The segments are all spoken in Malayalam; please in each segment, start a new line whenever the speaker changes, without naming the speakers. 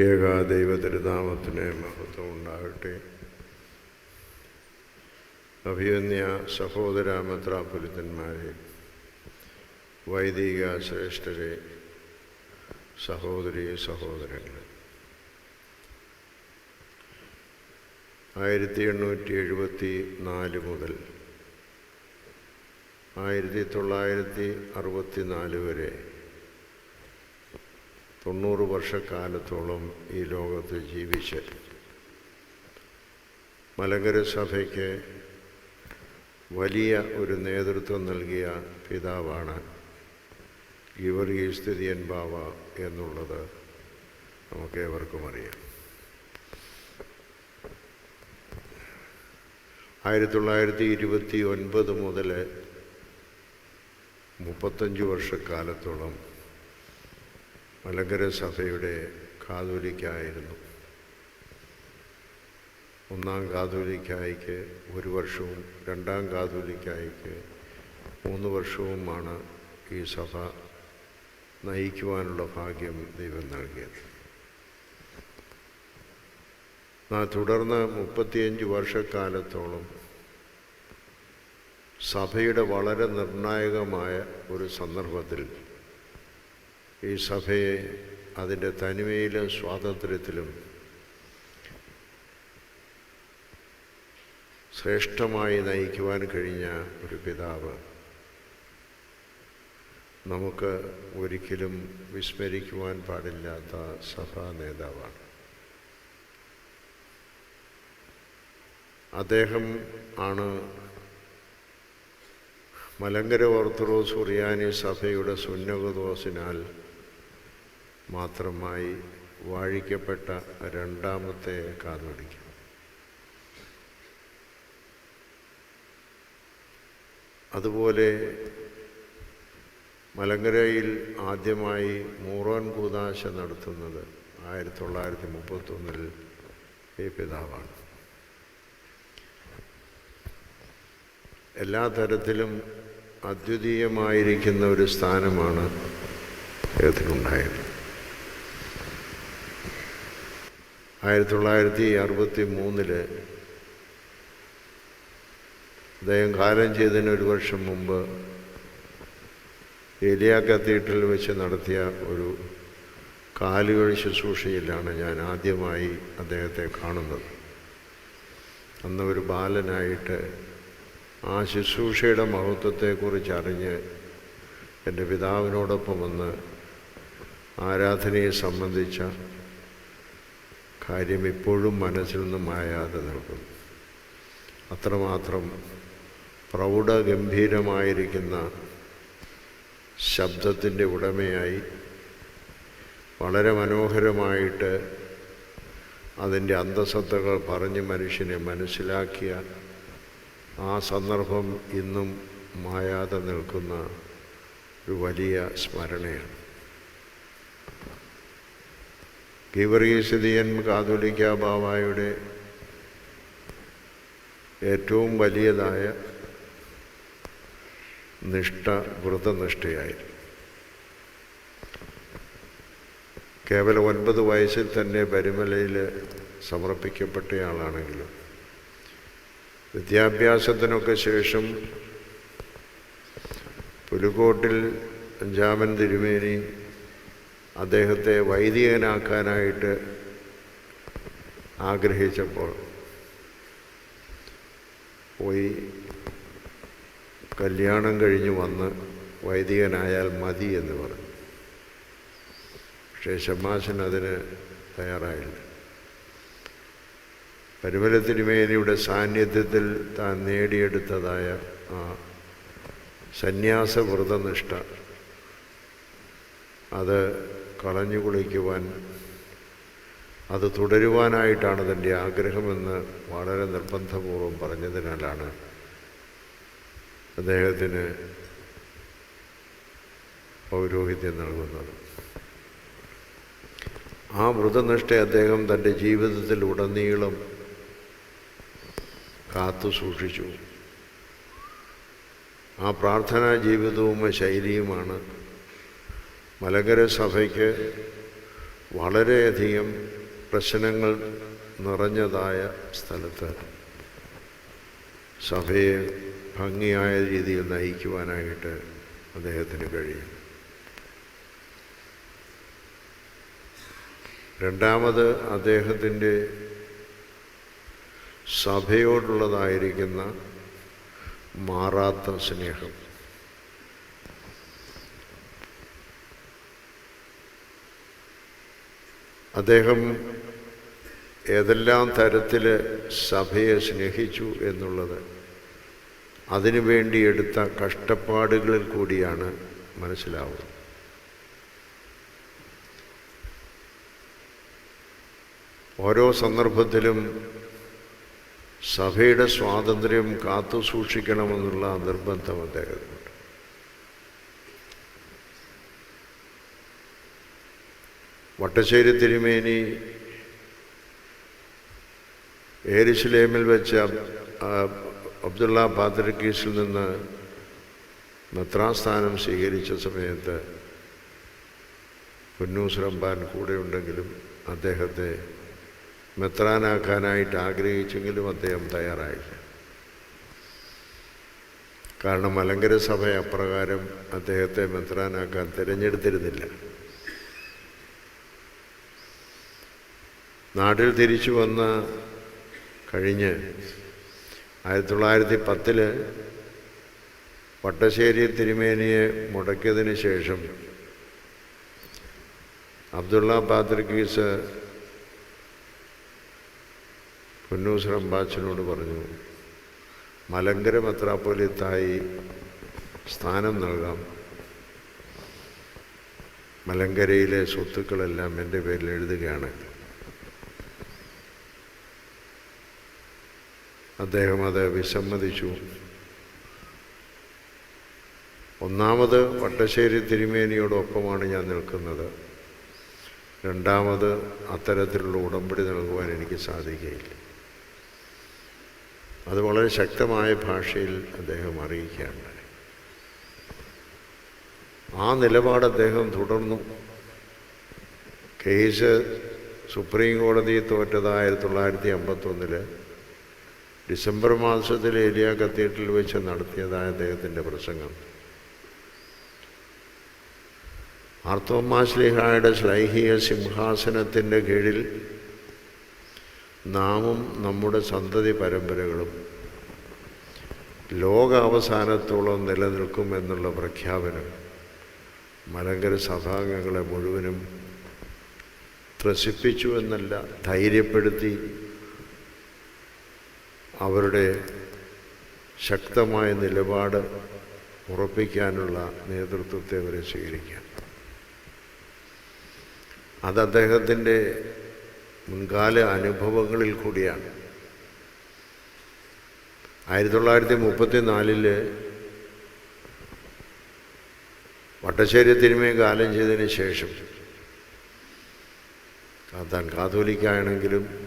ഏക ദൈവതിരുനാമത്തിന് മഹത്വം ഉണ്ടാകട്ടെ. അഭിയന്യ സഹോദര മത്രാപുരുത്തന്മാരെ വൈദിക ശ്രേഷ്ഠരെ സഹോദരി സഹോദരങ്ങൾ ആയിരത്തി എണ്ണൂറ്റി എഴുപത്തി നാല് മുതൽ ആയിരത്തി തൊള്ളായിരത്തി അറുപത്തി നാല് വരെ തൊണ്ണൂറ് വർഷക്കാലത്തോളം ഈ ലോകത്ത് ജീവിച്ച് മലങ്കര സഭയ്ക്ക് വലിയ ഒരു നേതൃത്വം നൽകിയ പിതാവാണ് ഗിവർഗീസ്തുതിയൻ ബാവ എന്നുള്ളത് നമുക്കേവർക്കും അറിയാം. ആയിരത്തി തൊള്ളായിരത്തി ഇരുപത്തി ഒൻപത് മുതൽ മുപ്പത്തഞ്ച് വർഷക്കാലത്തോളം മലങ്കര സഭയുടെ കാതോലിക്കായിരുന്നു. ഒന്നാം കാതോലിക്കായ്ക്ക് ഒരു വർഷവും രണ്ടാം കാതോലിക്കായ്ക്ക് മൂന്ന് വർഷവുമാണ് ഈ സഭ നയിക്കുവാനുള്ള ഭാഗ്യം ദൈവം നൽകിയത്. തുടർന്ന് മുപ്പത്തിയഞ്ച് വർഷക്കാലത്തോളം സഭയുടെ വളരെ നിർണായകമായ ഒരു സന്ദർഭത്തിൽ ഈ സഭയെ അതിന്റെ തനിമയിലും സ്വാതന്ത്ര്യത്തിലും ശ്രേഷ്ഠമായി നയിക്കുവാൻ കഴിഞ്ഞ ഒരു പിതാവ് നമുക്ക് ഒരിക്കലും വിസ്മരിക്കുവാൻ പാടില്ലാത്ത സഭാ നേതാവാണ്. അദ്ദേഹം ആണ് മലങ്കര ഓർത്തഡോക്സ് ഉറിയാനി സഭയുടെ സുന്നകദോസിനാൽ മാത്രമായി വാഴിക്കപ്പെട്ട രണ്ടാമത്തെ കാതോലിക്ക അതുപോലെ മലങ്കരയിൽ ആദ്യമായി മൂറോൻ കൂതാശ നടത്തുന്നത് ആയിരത്തി തൊള്ളായിരത്തി മുപ്പത്തൊന്നിൽ ഈ പിതാവാണ്. എല്ലാ തരത്തിലും അദ്വിതീയമായിരിക്കുന്ന ഒരു സ്ഥാനമാണ് അദ്ദേഹത്തിനുണ്ടായത്. ആയിരത്തി തൊള്ളായിരത്തി അറുപത്തി മൂന്നിൽ അദ്ദേഹം കാലം ചെയ്തതിന് ഒരു വർഷം മുമ്പ് ഏലിയ കത്തീഡ്രൽ വെച്ച് നടത്തിയ ഒരു കാലുകഴി ശുശ്രൂഷയിലാണ് ഞാൻ ആദ്യമായി അദ്ദേഹത്തെ കാണുന്നത്. അന്ന് ഒരു ബാലനായിട്ട് ആ ശുശ്രൂഷയുടെ മഹത്വത്തെക്കുറിച്ച് അറിഞ്ഞ് എന്റെ പിതാവിനോടൊപ്പം വന്ന് ആരാധനയെ സംബന്ധിച്ച കാര്യം ഇപ്പോഴും മനസ്സിൽ നിന്ന് മായാതെ നിൽക്കുന്നു. അത്രമാത്രം പ്രൗഢഗംഭീരമായിരിക്കുന്ന ശബ്ദത്തിന്റെ ഉടമയായി വളരെ മനോഹരമായിട്ട് അതിന്റെ അന്തസത്തകൾ പറഞ്ഞ് മനുഷ്യനെ മനസ്സിലാക്കിയ ആ സന്ദർഭം ഇന്നും മായാതെ നിൽക്കുന്ന ഒരു വലിയ സ്മരണയാണ്. ഗീവർഗീസിതിയൻ കാതോലിക്ക ബാവായുടെ ഏറ്റവും വലിയതായ നിഷ്ഠ വ്രതനിഷ്ഠയായിരുന്നു. കേവലം ഒൻപത് വയസ്സിൽ തന്നെ പരിമലയിൽ സമർപ്പിക്കപ്പെട്ടയാളാണെങ്കിലും വിദ്യാഭ്യാസത്തിനൊക്കെ ശേഷം പുലുക്കോട്ടിൽ അഞ്ചാമൻ തിരുമേനി അദ്ദേഹത്തെ വൈദികനാക്കാനായിട്ട് ആഗ്രഹിച്ചപ്പോൾ പോയി. കല്യാണം കഴിഞ്ഞ് വന്ന് വൈദികനായാൽ മതി എന്ന് പറഞ്ഞു. പക്ഷേ ഷമാശൻ അതിന് തയ്യാറായില്ല. പരിമല തിരുമേനിയുടെ സാന്നിധ്യത്തിൽ താൻ നേടിയെടുത്തതായ ആ സന്യാസ വ്രതനിഷ്ഠ അത് കളഞ്ഞു കുളിക്കുവാൻ അത് തുടരുവാനായിട്ടാണ് തന്റെ ആഗ്രഹമെന്ന് വളരെ നിർബന്ധപൂർവം പറഞ്ഞതിനാലാണ് അദ്ദേഹത്തിന് പൗരോഹിത്യം നൽകുന്നത്. ആ വ്രതനിഷ്ഠ അദ്ദേഹം തന്റെ ജീവിതത്തിൽ ഉടനീളം കാത്തു സൂക്ഷിച്ചു. ആ പ്രാർത്ഥനാ ജീവിതവും ശൈലിയുമാണ് മലങ്കര സഭയ്ക്ക് വളരെയധികം പ്രശ്നങ്ങൾ നിറഞ്ഞതായ സ്ഥലത്ത് സഭയെ ഭംഗിയായ രീതിയിൽ നയിക്കുവാനായിട്ട് അദ്ദേഹത്തിന് കഴിയും. രണ്ടാമത് അദ്ദേഹത്തിന്റെ സഭയോടുള്ളതായിരിക്കുന്ന മാറാത്ത സ്നേഹം. അദ്ദേഹം ഏതെല്ലാം തരത്തിൽ സഭയെ സ്നേഹിച്ചു എന്നുള്ളത് അതിനു വേണ്ടി എടുത്ത കഷ്ടപ്പാടുകളിൽ കൂടിയാണ് മനസ്സിലാവുന്നത്. ഓരോ സന്ദർഭത്തിലും സഭയുടെ സ്വാതന്ത്ര്യം കാത്തു സൂക്ഷിക്കണമെന്നുള്ള നിർബന്ധം അദ്ദേഹത്തിനുണ്ട് വട്ടശ്ശേരി തിരുമേനി ഏരിശിലേമിൽ വെച്ച അബ്ദുള്ള പാത്രക്കീസിൽ നിന്ന് നത്രാസ്ഥാനം സ്വീകരിച്ച സമയത്ത് കുന്നൂസ് കൂടെ ഉണ്ടെങ്കിലും അദ്ദേഹത്തെ മെത്രാനാക്കാനായിട്ട് ആഗ്രഹിച്ചെങ്കിലും അദ്ദേഹം തയ്യാറായില്ല. കാരണം മലങ്കര സഭ അപ്രകാരം അദ്ദേഹത്തെ മെത്രാനാക്കാൻ തിരഞ്ഞെടുത്തിരുന്നില്ല. നാട്ടിൽ തിരിച്ചു വന്ന് കഴിഞ്ഞ് ആയിരത്തി തൊള്ളായിരത്തി പത്തിൽ വട്ടശ്ശേരി തിരുമേനിയെ മുടക്കിയതിന് ശേഷം അബ്ദുള്ള പാത്രിക്കീസ് പുന്നൂസ് റമ്പാച്ചനോട് പറഞ്ഞു മലങ്കര മെത്രാപ്പൊലിത്തായി സ്ഥാനം നൽകാം. മലങ്കരയിലെ സ്വത്തുക്കളെല്ലാം എന്റെ പേരിൽ എഴുതുകയാണ്. അദ്ദേഹം അത് വിസമ്മതിച്ചു. ഒന്നാമത് വട്ടശ്ശേരി തിരുമേനിയോടൊപ്പമാണ് ഞാൻ നിൽക്കുന്നത്. രണ്ടാമത് അത്തരത്തിലുള്ള ഉടമ്പടി നൽകുവാൻ എനിക്ക് സാധിക്കുകയില്ല. അത് വളരെ ശക്തമായ ഭാഷയിൽ അദ്ദേഹം അറിയിക്കുകയാണ്. ആ നിലപാട് അദ്ദേഹം തുടർന്നു. കേസ് സുപ്രീം കോടതി തോറ്റത് ആയിരത്തി തൊള്ളായിരത്തി അമ്പത്തൊന്നിൽ ഡിസംബർ മാസത്തിൽ ഏരിയ കത്തീഡ്രൽ വെച്ച് നടത്തിയതായ അദ്ദേഹത്തിന്റെ പ്രസംഗം. ആർത്തോമാശ്ലിഹായുടെ ശ്ലൈഹിക സിംഹാസനത്തിന്റെ കീഴിൽ നാമും നമ്മുടെ സന്തതി പരമ്പരകളും ലോക അവസാനത്തോളം നിലനിൽക്കുമെന്നുള്ള പ്രഖ്യാപനം മലങ്കര സഭാംഗങ്ങളെ മുഴുവനും ത്രസിപ്പിച്ചു എന്നല്ല ധൈര്യപ്പെടുത്തി അവരുടെ ശക്തമായ നിലപാട് ഉറപ്പിക്കാനുള്ള നേതൃത്വത്തെ അവരെ സ്വീകരിക്കാം അത് അദ്ദേഹത്തിന്റെ മുൻകാല അനുഭവങ്ങളിൽ കൂടിയാണ്. ആയിരത്തി തൊള്ളായിരത്തി മുപ്പത്തി നാലിൽ വട്ടശ്ശേരി തിരുമയെ കാലം ചെയ്തതിന് ശേഷം താൻ കാതോലിക്കാണെങ്കിലും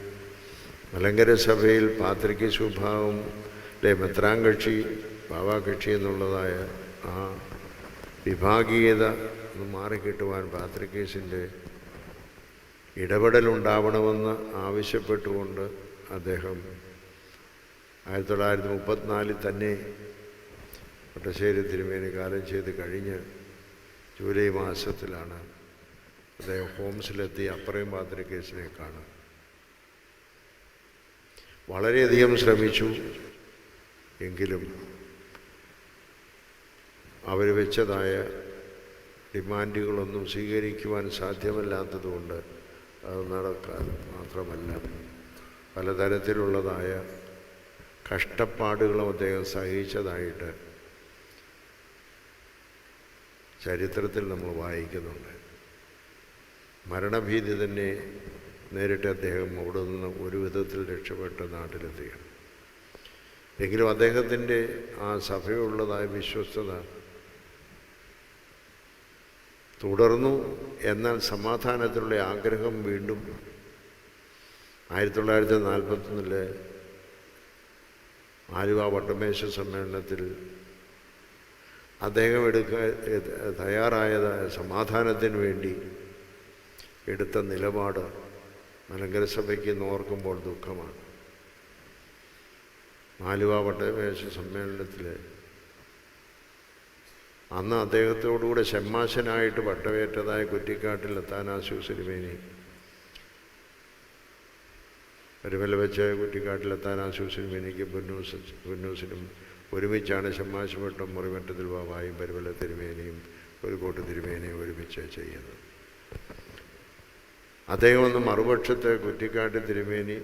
മലങ്കര സഭയിൽ പാത്രിക സ്വഭാവം അല്ലെ മെത്രാങ്കക്ഷി ഭാവാകക്ഷി എന്നുള്ളതായ ആ വിഭാഗീയത ഒന്ന് മാറിക്കിട്ടുവാൻ പാത്രിക്കേസിന്റെ ഇടപെടലുണ്ടാവണമെന്ന് ആവശ്യപ്പെട്ടുകൊണ്ട് അദ്ദേഹം ആയിരത്തി തൊള്ളായിരത്തി മുപ്പത്തിനാലിൽ തന്നെ പട്ടശ്ശേരി തിരുമേനി കാലം ചെയ്ത് കഴിഞ്ഞ് ജൂലൈ മാസത്തിലാണ് അദ്ദേഹം ഹോംസിലെത്തി അപ്പറയും പാത്രിക്കേസിനെ കാണുക. വളരെയധികം ശ്രമിച്ചു എങ്കിലും അവർ വെച്ചതായ ഡിമാൻഡുകളൊന്നും സ്വീകരിക്കുവാൻ സാധ്യമല്ലാത്തതുകൊണ്ട് അത് നടക്കാൻ മാത്രമല്ല. പലതരത്തിലുള്ളതായ കഷ്ടപ്പാടുകളും അദ്ദേഹം സഹിച്ചതായിട്ട് ചരിത്രത്തിൽ നമ്മൾ വായിക്കുന്നുണ്ട്. മരണഭീതി തന്നെ നേരിട്ട് അദ്ദേഹം അവിടെ നിന്ന് ഒരു വിധത്തിൽ രക്ഷപ്പെട്ട് നാട്ടിലെത്തുകയാണ് എങ്കിലും അദ്ദേഹത്തിന്റെ ആ സഭയുള്ളതായ വിശ്വസ്തത തുടർന്നു എന്നാൽ സമാധാനത്തിലുള്ള ആഗ്രഹം വീണ്ടും ആയിരത്തി തൊള്ളായിരത്തി നാൽപ്പത്തൊന്നിലെ ആലുവ വട്ടമേശ സമ്മേളനത്തിൽ അദ്ദേഹം എടുക്കാൻ തയ്യാറായതായ സമാധാനത്തിന് വേണ്ടി എടുത്ത നിലപാട് മലങ്കര സഭയ്ക്ക് ഓർക്കുമ്പോൾ ദുഃഖമാണ്. ആലുവ വട്ടമേശ സമ്മേളനത്തിൽ അന്ന് അദ്ദേഹത്തോടുകൂടെ ഷമ്മാശനായിട്ട് വട്ടവേറ്റതായ കുറ്റിക്കാട്ടിൽ എത്താനാശു സിനിമേനി പരിമല വെച്ച് കുറ്റിക്കാട്ടിൽ എത്താനാശു സിനിമേനിക്ക് പൊന്നൂസ് പൊന്നൂസിനും ഒരുമിച്ചാണ് ഷമ്മാശുവട്ടം മുറിമറ്റത്തിൽ ബാബായും പരിമല തിരുമേനിയും ഒരു കോട്ട് തിരുമേനിയും ഒരുമിച്ച് ചെയ്യുന്നത്. അദ്ദേഹം ഒന്ന് മറുപക്ഷത്തെ കുറ്റിക്കാട്ട് തിരുമേനി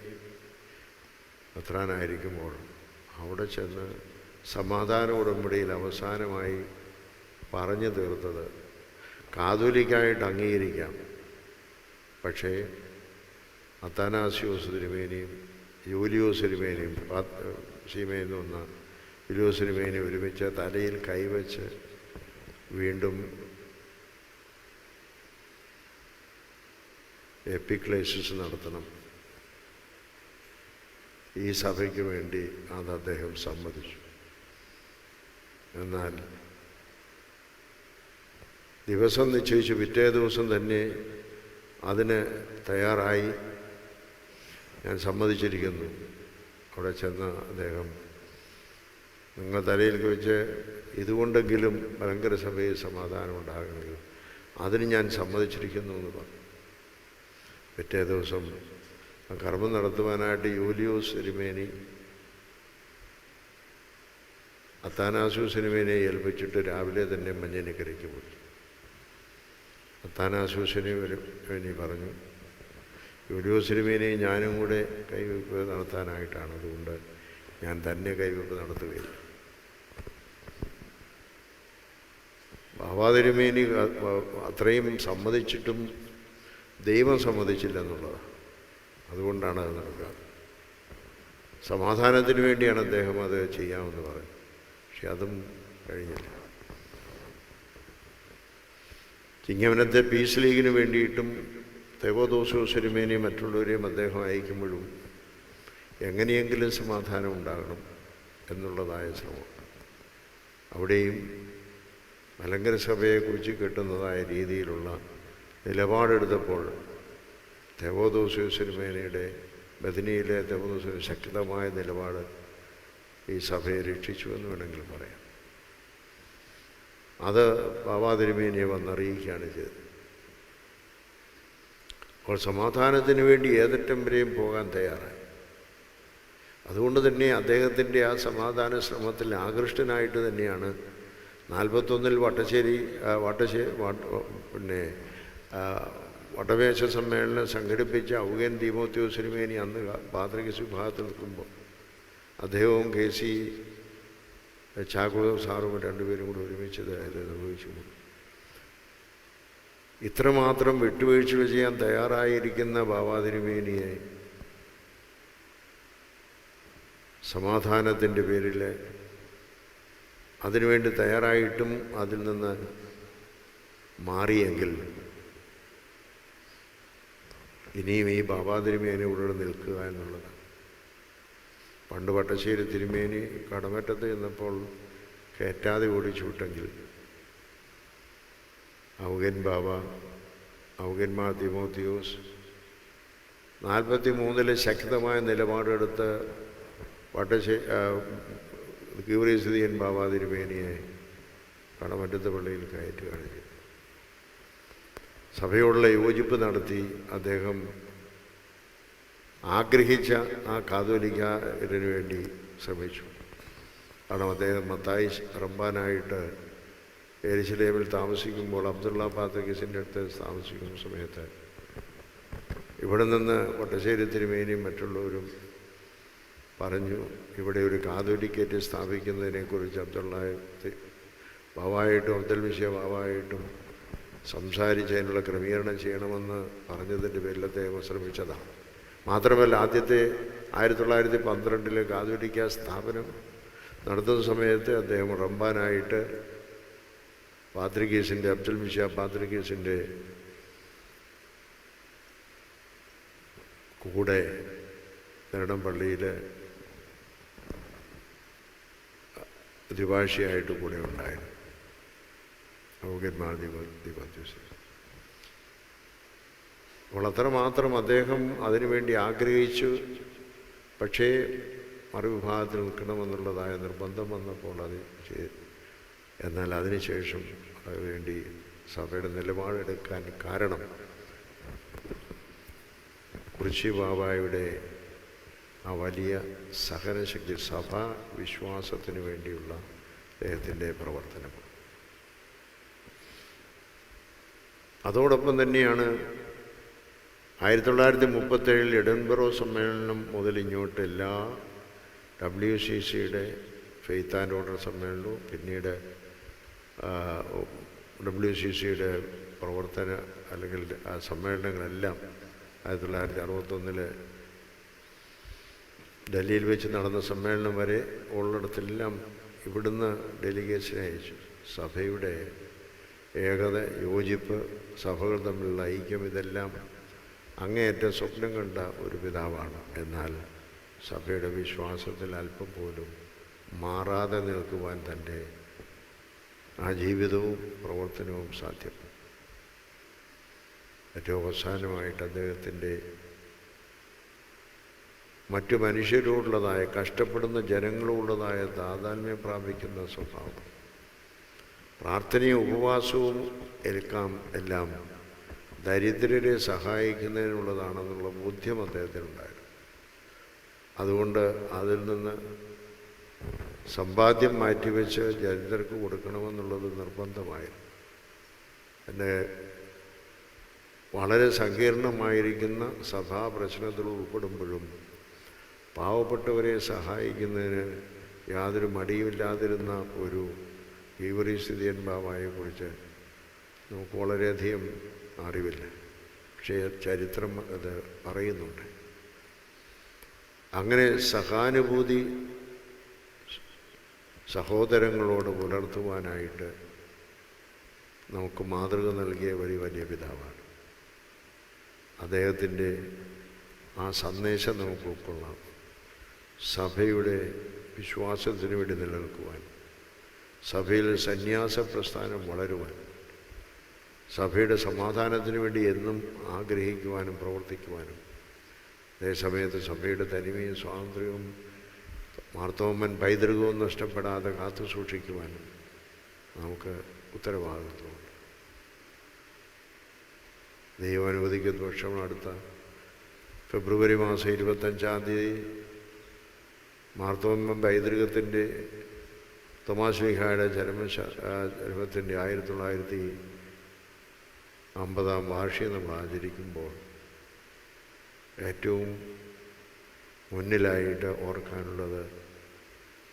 എത്രാനായിരിക്കുമ്പോൾ അവിടെ ചെന്ന് സമാധാന ഉടമ്പടിയിൽ അവസാനമായി പറഞ്ഞു തീർത്തത്. കാതോലിക്കായിട്ട് അംഗീകരിക്കാം. പക്ഷേ അത്താനാസിയോസ് തിരുമേനിയും ജൂലിയോസ് തിരുമേനിയും സീമയിൽ നിന്ന് ജൂലിയോസ് തിരുമേനി ഒരുമിച്ച് തലയിൽ കൈവച്ച് വീണ്ടും എപ്പിക്ലേസിസ് നടത്തണം. ഈ സഭയ്ക്ക് വേണ്ടി അത് അദ്ദേഹം സമ്മതിച്ചു. എന്നാൽ ദിവസം നിശ്ചയിച്ച് പിറ്റേ ദിവസം തന്നെ അതിന് തയ്യാറായി. ഞാൻ സമ്മതിച്ചിരിക്കുന്നു. അവിടെ ചെന്ന അദ്ദേഹം നിങ്ങൾ തലയിൽ വെച്ച് ഇതുകൊണ്ടെങ്കിലും ഭയങ്കര സഭയിൽ സമാധാനം ഉണ്ടാകണമെങ്കിൽ അതിന് ഞാൻ സമ്മതിച്ചിരിക്കുന്നു എന്ന് പറഞ്ഞു. പിറ്റേ ദിവസം കർമ്മം നടത്തുവാനായിട്ട് യൂലിയോസ് സിനിമേനി അത്താനാസു സിനിമേനെ ഏൽപ്പിച്ചിട്ട് രാവിലെ തന്നെ മഞ്ഞനിക്കരയ്ക്ക് പോയി. അത്താനാസു സിനിമേനി പറഞ്ഞു യൂലിയോസ് സിനിമേനെ ഞാനും കൂടെ കൈവയ്പ് നടത്താനായിട്ടാണ്. അതുകൊണ്ട് ഞാൻ തന്നെ കൈവയ്പ് നടത്തുകയില്ല. ബാബാതിരുമേനി അത്രയും സമ്മതിച്ചിട്ടും ദൈവം സമ്മതിച്ചില്ല അതുകൊണ്ടാണ് അത് നടക്കാറ് സമാധാനത്തിന് വേണ്ടിയാണ് അദ്ദേഹം അത് ചെയ്യാമെന്ന് പറയുന്നത്. പക്ഷെ അതും കഴിഞ്ഞില്ല. ചിങ്ങവനത്തെ പീസ് ലീഗിന് വേണ്ടിയിട്ടും തെവോദോസോ സിനിമേനെയും മറ്റുള്ളവരെയും അദ്ദേഹം അയക്കുമ്പോഴും എങ്ങനെയെങ്കിലും സമാധാനം ഉണ്ടാകണം എന്നുള്ളതായ ശ്രമം. അവിടെയും മലങ്കര സഭയെക്കുറിച്ച് കിട്ടുന്നതായ രീതിയിലുള്ള നിലപാടെടുത്തപ്പോൾ തെവോദോസ് സിനിമേനയുടെ ബദനിയിലെ തെവോദോസ് ശക്തമായ നിലപാട് ഈ സഭയെ രക്ഷിച്ചു എന്ന് വേണമെങ്കിൽ പറയാം. അത് ബാബാതിരുമേനിയെ വന്നറിയിക്കുകയാണ് ചെയ്തത്. അപ്പോൾ സമാധാനത്തിന് വേണ്ടി ഏതറ്റം വരെയും പോകാൻ തയ്യാറായി. അതുകൊണ്ട് തന്നെ അദ്ദേഹത്തിന്റെ ആ സമാധാന ശ്രമത്തിൽ ആകൃഷ്ടനായിട്ട് തന്നെയാണ് നാൽപ്പത്തൊന്നിൽ വട്ടശ്ശേരി വട്ടശ്ശേരി പിന്നെ വടവേശ സമ്മേളനം സംഘടിപ്പിച്ച ഔഗൻ സിനിമേനി അന്ന് പാത്രികസ് വിഭാഗത്തിൽ നിൽക്കുമ്പോൾ അദ്ദേഹവും കെ സി ചാക്കുളവും സാറും രണ്ടുപേരും കൂടെ ഒരുമിച്ച് നിർവഹിച്ചു. ഇത്രമാത്രം വിട്ടുവീഴ്ചകൾ ചെയ്യാൻ തയ്യാറായിരിക്കുന്ന ബാബാതിരുമേനിയെ സമാധാനത്തിന്റെ പേരിൽ അതിനുവേണ്ടി തയ്യാറായിട്ടും അതിൽ നിന്ന് മാറിയെങ്കിൽ ഇനിയും ഈ ബാബാതിരുമേനി ഇവിടെ നിൽക്കുക എന്നുള്ളത്. പണ്ട് വട്ടശ്ശേരി തിരുമേനി കടമറ്റത്ത് ചെന്നപ്പോൾ കയറ്റാതെ ഓടിച്ചു വിട്ടെങ്കിൽ ഔഗൻ ബാബ ഔഗന്മാർ തിമോത്തിയോസ് നാൽപ്പത്തി മൂന്നിലെ ശക്തമായ നിലപാടെടുത്ത് വട്ടശ്ശേ കീവറീസുദിയൻ ബാബാ തിരുമേനിയെ കടമറ്റത്ത് പള്ളിയിൽ കയറ്റുകയാണ് സഭയോടുള്ള യോജിപ്പ് നടത്തി അദ്ദേഹം ആഗ്രഹിച്ച ആ കാതോലിക്കാരന് വേണ്ടി ശ്രമിച്ചു. കാരണം അദ്ദേഹം മത്തായി റമ്പാനായിട്ട് എരിശിലേമിൽ താമസിക്കുമ്പോൾ അബ്ദുള്ള പാത്തക്കിസിന്റെ അടുത്ത് താമസിക്കുന്ന സമയത്ത് ഇവിടെ നിന്ന് വട്ടശ്ശേരി തിരുമേനിയും മറ്റുള്ളവരും പറഞ്ഞു ഇവിടെ ഒരു കാതോലിക്കേറ്റ് സ്ഥാപിക്കുന്നതിനെക്കുറിച്ച് അബ്ദുള്ള ബാവായിട്ടും അബ്ദുൽ വിഷയ ബാവായിട്ടും സംസാരിച്ച് അതിനുള്ള ക്രമീകരണം ചെയ്യണമെന്ന് പറഞ്ഞതിന്റെ പേരിൽ അദ്ദേഹം ശ്രമിച്ചതാണ് മാത്രമല്ല ആദ്യത്തെ ആയിരത്തി തൊള്ളായിരത്തി പന്ത്രണ്ടിലെ കാതോലിക്ക സ്ഥാപനം നടത്തുന്ന സമയത്ത് അദ്ദേഹം റംബാനായിട്ട് പാത്രികേസിന്റെ അബ്ദുൽ മിഷ പാത്രികേസിന്റെ കൂടെ നേടം പള്ളിയിൽ ദ്വിഭാഷിയായിട്ട് കൂടെ ഉണ്ടായിരുന്നു. ദീപാധ്യക്ഷ അപ്പോൾ അത്രമാത്രം അദ്ദേഹം അതിനുവേണ്ടി ആഗ്രഹിച്ചു. പക്ഷേ മറുവിഭാഗത്തിൽ നിൽക്കണമെന്നുള്ളതായ നിർബന്ധം വന്നപ്പോൾ അത് ചെയ്തു എന്നാൽ അതിനുശേഷം അതിനുവേണ്ടി സഭയുടെ നിലപാടെടുക്കാൻ കാരണം കുറിച്ചി ബാബായുടെ ആ വലിയ സഹനശക്തി സഭാ വിശ്വാസത്തിന് വേണ്ടിയുള്ള അദ്ദേഹത്തിന്റെ പ്രവർത്തനം. അതോടൊപ്പം തന്നെയാണ് ആയിരത്തി തൊള്ളായിരത്തി മുപ്പത്തേഴിൽ എഡൻബറോ സമ്മേളനം മുതൽ ഇങ്ങോട്ട് എല്ലാ ഡബ്ല്യു സി സിയുടെ ഫെയ്ത്ത് ആൻഡ് ഓർഡർ സമ്മേളനവും പിന്നീട് ഡബ്ല്യു സി സിയുടെ പ്രവർത്തന അല്ലെങ്കിൽ ആ സമ്മേളനങ്ങളെല്ലാം ആയിരത്തി തൊള്ളായിരത്തി അറുപത്തൊന്നിൽ ഡൽഹിയിൽ വെച്ച് നടന്ന സമ്മേളനം വരെ ഉള്ളിടത്തെല്ലാം ഇവിടുന്ന് ഡെലിഗേറ്റ്സിനെ അയച്ചു. സഭയുടെ ഏകത യോജിപ്പ് സഭകൾ തമ്മിലുള്ള ഐക്യം ഇതെല്ലാം അങ്ങേയറ്റം സ്വപ്നം കണ്ട ഒരു പിതാവാണ്. എന്നാൽ സഭയുടെ വിശ്വാസത്തിൽ അല്പം പോലും മാറാതെ നിൽക്കുവാൻ തന്റെ ആ ജീവിതവും പ്രവർത്തനവും സാധ്യം. ഏറ്റവും അവസാനമായിട്ട് അദ്ദേഹത്തിന്റെ മറ്റു മനുഷ്യരോടുള്ളതായ കഷ്ടപ്പെടുന്ന ജനങ്ങളോടുള്ളതായ താതാന്മ്യം പ്രാപിക്കുന്ന സ്വഭാവം. പ്രാർത്ഥനയും ഉപവാസവും ഏൽക്കാം എല്ലാം ദരിദ്രരെ സഹായിക്കുന്നതിനുള്ളതാണെന്നുള്ള ബോധ്യം അദ്ദേഹത്തിനുണ്ടായിരുന്നു. അതുകൊണ്ട് അതിൽ നിന്ന് സമ്പാദ്യം മാറ്റിവെച്ച് ദരിദ്രർക്ക് കൊടുക്കണമെന്നുള്ളത് നിർബന്ധമായിരുന്നു. എന്റെ വളരെ സങ്കീർണമായിരിക്കുന്ന സഭാ പ്രശ്നത്തിൽ ഉൾപ്പെടുമ്പോഴും പാവപ്പെട്ടവരെ സഹായിക്കുന്നതിന് യാതൊരു മടിയുമില്ലാതിരുന്ന ഒരു ഈവറി സ്ഥിതിയൻ ബാബായെക്കുറിച്ച് നമുക്ക് വളരെയധികം അറിവില്ല. പക്ഷേ ചരിത്രം അത് പറയുന്നുണ്ട്. അങ്ങനെ സഹാനുഭൂതി സഹോദരങ്ങളോട് പുലർത്തുവാനായിട്ട് നമുക്ക് മാതൃക നൽകിയ വലിയ വലിയ പിതാവാണ്. അദ്ദേഹത്തിന്റെ ആ സന്ദേശം നമുക്ക് ഉൾക്കൊള്ളാം. സഭയുടെ വിശ്വാസത്തിന് വേണ്ടി നിലനിൽക്കുവാൻ. സഭയിൽ സന്യാസ പ്രസ്ഥാനം വളരുവാൻ സഭയുടെ സമാധാനത്തിന് വേണ്ടി എന്നും ആഗ്രഹിക്കുവാനും പ്രവർത്തിക്കുവാനും. അതേസമയത്ത് സഭയുടെ തനിമയും സ്വാതന്ത്ര്യവും മാർത്തോമൻ പൈതൃകവും നഷ്ടപ്പെടാതെ കാത്തു സൂക്ഷിക്കുവാനും നമുക്ക് ഉത്തരവാദിത്വമുണ്ട്. ദൈവം അനുവദിക്കുന്ന വർഷം അടുത്ത ഫെബ്രുവരി മാസം ഇരുപത്തഞ്ചാം തീയതി മാർത്തോമൻ പൈതൃകത്തിന്റെ തോമാശ്ലീഹായുടെ ജന്മശ ജന്മത്തിന്റെ ആയിരത്തി തൊള്ളായിരത്തി അമ്പതാം വാർഷികം നമ്മൾ ആചരിക്കുമ്പോൾ ഏറ്റവും മുന്നിലായിട്ട് ഓർക്കാനുള്ളത്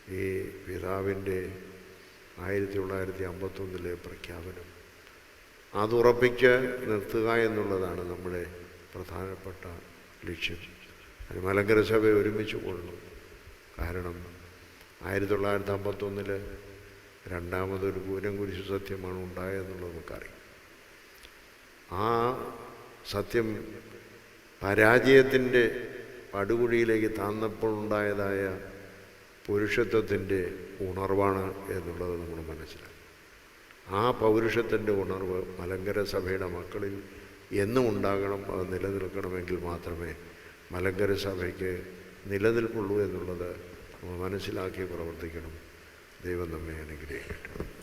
ഈ പിതാവിന്റെ ആയിരത്തി തൊള്ളായിരത്തി അമ്പത്തൊന്നിലെ പ്രഖ്യാപനം. അതുറപ്പിച്ച് നിർത്തുക എന്നുള്ളതാണ് നമ്മുടെ പ്രധാനപ്പെട്ട ലക്ഷ്യം. അത് മലങ്കര സഭ ഒരുമിച്ച് കൊള്ളണം കാരണം ആയിരത്തി തൊള്ളായിരത്തി അമ്പത്തൊന്നിൽ രണ്ടാമതൊരു പൂരം കുരിശു സത്യമാണ് ഉണ്ടായതെന്നുള്ളത് നമുക്കറിയാം. ആ സത്യം പരാജയത്തിന്റെ പടുകുഴിയിലേക്ക് താന്നപ്പോൾ ഉണ്ടായതായ പുരുഷത്വത്തിന്റെ ഉണർവാണ് എന്നുള്ളത് നമ്മൾ മനസ്സിലാക്കും ആ പൗരുഷത്തിന്റെ ഉണർവ് മലങ്കര സഭയുടെ മക്കളിൽ എന്നും ഉണ്ടാകണം അത് നിലനിൽക്കണമെങ്കിൽ മാത്രമേ മലങ്കര സഭയ്ക്ക് നിലനിൽപ്പുള്ളൂ എന്നുള്ളത് മനസ്സിലാക്കി പ്രവർത്തിക്കണം. ദൈവം നമ്മെ അനുഗ്രഹിക്കട്ടെ.